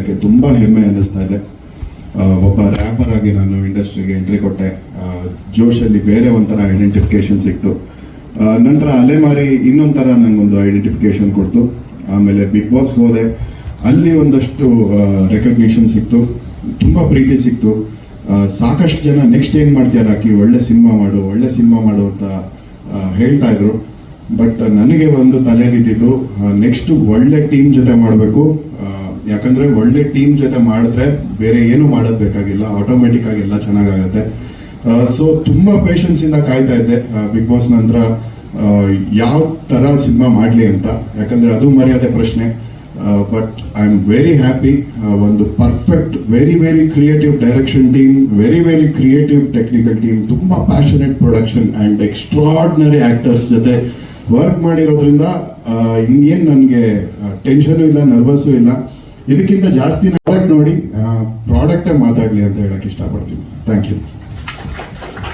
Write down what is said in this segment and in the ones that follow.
ಹೇಳಕ್ಕೆ ತುಂಬ ಹೆಮ್ಮೆ ಅನ್ನಿಸ್ತಾ ಇದೆ. ಒಬ್ಬ ರ್ಯಾಪರ್ ಆಗಿ ನಾನು ಇಂಡಸ್ಟ್ರಿಗೆ ಎಂಟ್ರಿ ಕೊಟ್ಟೆ. ಜೋಶಲ್ಲಿ ಬೇರೆ ಒಂಥರ ಐಡೆಂಟಿಫಿಕೇಶನ್ ಸಿಕ್ತು. ನಂತರ ಅಲೆಮಾರಿ ಇನ್ನೊಂಥರ ನಂಗೊಂದು ಐಡೆಂಟಿಫಿಕೇಶನ್ ಕೊಡ್ತು. ಆಮೇಲೆ ಬಿಗ್ ಬಾಸ್ಗೆ ಹೋದೆ. ಅಲ್ಲಿ ಒಂದಷ್ಟು ರೆಕಗ್ನಿಷನ್ ಸಿಕ್ತು. ತುಂಬ ಪ್ರೀತಿ ಸಿಕ್ತು. ಸಾಕಷ್ಟು ಜನ ನೆಕ್ಸ್ಟ್ ಏನು ಮಾಡ್ತೀಯ ರಾಕಿ? ಒಳ್ಳೆ ಸಿನಿಮಾ ಮಾಡು, ಒಳ್ಳೆ ಸಿನಿಮಾ ಮಾಡು ಅಂತ ಹೇಳ್ತಾ ಇದ್ರು. ಬಟ್ ನನಗೆ ಒಂದು ತಲೆ ಬಿದ್ದಿದ್ದು ನೆಕ್ಸ್ಟ್ ಒಳ್ಳೆ ಟೀಮ್ ಜೊತೆ ಮಾಡಬೇಕು. ಯಾಕಂದ್ರೆ ಒಳ್ಳೆ ಟೀಮ್ ಜೊತೆ ಮಾಡಿದ್ರೆ ಬೇರೆ ಏನು ಮಾಡೋದ್ ಬೇಕಾಗಿಲ್ಲ ಆಟೋಮೆಟಿಕ್ ಆಗಿ ಎಲ್ಲ ಚೆನ್ನಾಗಾಗತ್ತೆ. ಸೊ ತುಂಬಾ ಪೇಷನ್ಸ್ ಇಂದ ಕಾಯ್ತಾ ಇದ್ದೆ. ಬಿಗ್ ಬಾಸ್ ನಂತರ ಯಾವ ತರ ಸಿನಿಮಾ ಮಾಡ್ಲಿ ಅಂತ. ಯಾಕಂದ್ರೆ ಅದು ಮರ್ಯಾದೆ ಪ್ರಶ್ನೆ. But I am very happy ಒಂದು perfect very very creative direction team very very creative technical team ತುಂಬಾ passionate production and extraordinary actors ಜೊತೆ ವರ್ಕ್ ಮಾಡಿರೋದ್ರಿಂದ ಇನ್ನೇನ್ ನನಗೆ ಟೆನ್ಷನ್ ಇಲ್ಲ ನರ್ವಸ್ಸು ಇಲ್ಲ. ಇದಕ್ಕಿಂತ ಜಾಸ್ತಿ ಪ್ರಾಡಕ್ಟ್ ನೋಡಿ ಪ್ರಾಡಕ್ಟೇ ಮಾತಾಡ್ಲಿ ಅಂತ ಹೇಳಕ್ಕೆ ಇಷ್ಟಪಡ್ತೀನಿ. ಥ್ಯಾಂಕ್ ಯು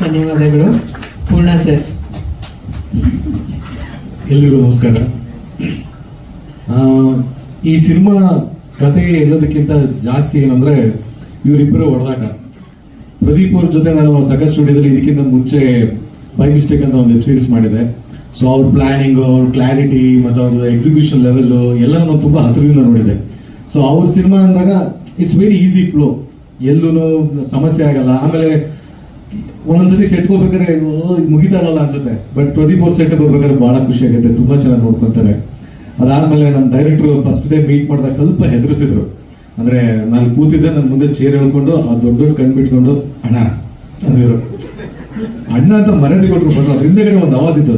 ಧನ್ಯವಾದಗಳು. ಪೂರ್ಣ ಸರ್. ಎಲ್ರಿಗೂ ನಮಸ್ಕಾರ. ಆ, ಈ ಸಿನಿಮಾ ಕತೆ ಎಲ್ಲದಕ್ಕಿಂತ ಜಾಸ್ತಿ ಏನಂದ್ರೆ ಇವರಿಬ್ಬರು ಹೊಡೆದಾಟ ಪ್ರದೀಪ್ ಅವ್ರ ಜೊತೆ ನಾನು ಸಕಸ್ ಸ್ಟುಡಿಯೋದಲ್ಲಿ ಇದಕ್ಕಿಂತ ಮುಂಚೆ ಬೈ ಮಿಸ್ಟೇಕ್ ಅಂತ ಒಂದು ವೆಬ್ ಸೀರೀಸ್ ಮಾಡಿದೆ. ಸೊ ಅವ್ರ ಪ್ಲಾನಿಂಗ್ ಅವ್ರ ಕ್ಲಾರಿಟಿ ಮತ್ತು ಅವ್ರದ್ದು ಎಕ್ಸಿಬಿಷನ್ ಲೆವೆಲ್ಲು ಎಲ್ಲ ನಾನು ತುಂಬ ಹತ್ತಿರದಿಂದ ನೋಡಿದೆ. ಸೊ ಅವ್ರ ಸಿನಿಮಾ ಅಂದಾಗ ಇಟ್ಸ್ ವೆರಿ ಈಸಿ ಫ್ಲೋ ಎಲ್ಲೂ ಸಮಸ್ಯೆ ಆಗಲ್ಲ. ಆಮೇಲೆ ಒಂದೊಂದ್ಸತಿ ಸೆಟ್ ಹೋಗ್ಬೇಕಾದ್ರೆ ಮುಗಿತಾರಲ್ಲ ಅನ್ಸುತ್ತೆ. ಬಟ್ ಪ್ರದೀಪ್ ಅವ್ರ ಸೆಟ್ ಹೋಗ್ಬೇಕಾದ್ರೆ ಬಹಳ ಖುಷಿ ಆಗುತ್ತೆ. ತುಂಬಾ ಚೆನ್ನಾಗಿ ನೋಡ್ಕೊತಾರೆ. ಅದಾದ್ಮೇಲೆ ನಮ್ಮ ಡೈರೆಕ್ಟರ್ ಫಸ್ಟ್ ಡೇ ಮೀಟ್ ಮಾಡಿದಾಗ ಸ್ವಲ್ಪ ಹೆದರಿಸಿದ್ರು. ಅಂದ್ರೆ ನಾನು ಕೂತಿದ್ದೆ ನನ್ನ ಮುಂದೆ ಚೇರ್ ಹೇಳ್ಕೊಂಡು, ಆ ದೊಡ್ಡ ದೊಡ್ಡ ಕಣ್ ಬಿಟ್ಕೊಂಡು, ಅಣ್ಣ ಅಂದಿರು ಅಣ್ಣ ಅಂತ ಮರಳಿ ಕೊಟ್ಟರು ಬಟ್ ಅದ್ರ ಹಿಂದೆಗಡೆ ಒಂದು ಆವಾಜ್ ಇತ್ತು.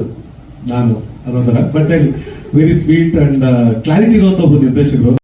ನಾನು ಅದೊಂಥರ but very sweet and clarity ಇರುವಂತ ಒಬ್ಬ ನಿರ್ದೇಶಕರು.